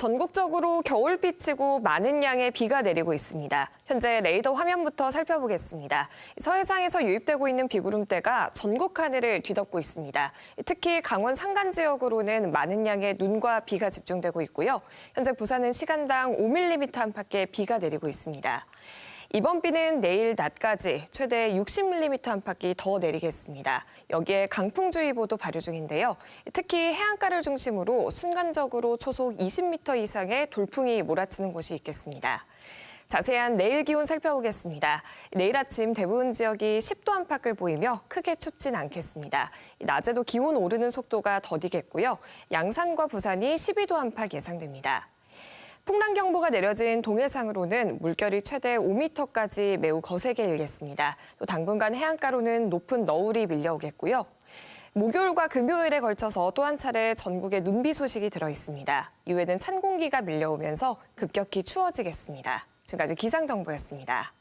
전국적으로 겨울비치고 많은 양의 비가 내리고 있습니다. 현재 레이더 화면부터 살펴보겠습니다. 서해상에서 유입되고 있는 비구름대가 전국 하늘을 뒤덮고 있습니다. 특히 강원 산간 지역으로는 많은 양의 눈과 비가 집중되고 있고요. 현재 부산은 시간당 5mm 안팎의 비가 내리고 있습니다. 이번 비는 내일 낮까지 최대 60mm 안팎이 더 내리겠습니다. 여기에 강풍주의보도 발효 중인데요. 특히 해안가를 중심으로 순간적으로 초속 20m 이상의 돌풍이 몰아치는 곳이 있겠습니다. 자세한 내일 기온 살펴보겠습니다. 내일 아침 대부분 지역이 10도 안팎을 보이며 크게 춥진 않겠습니다. 낮에도 기온 오르는 속도가 더디겠고요. 양산과 부산이 12도 안팎 예상됩니다. 풍랑경보가 내려진 동해상으로는 물결이 최대 5m까지 매우 거세게 일겠습니다. 또 당분간 해안가로는 높은 너울이 밀려오겠고요. 목요일과 금요일에 걸쳐서 또 한 차례 전국에 눈비 소식이 들어 있습니다. 이후에는 찬 공기가 밀려오면서 급격히 추워지겠습니다. 지금까지 기상정보였습니다.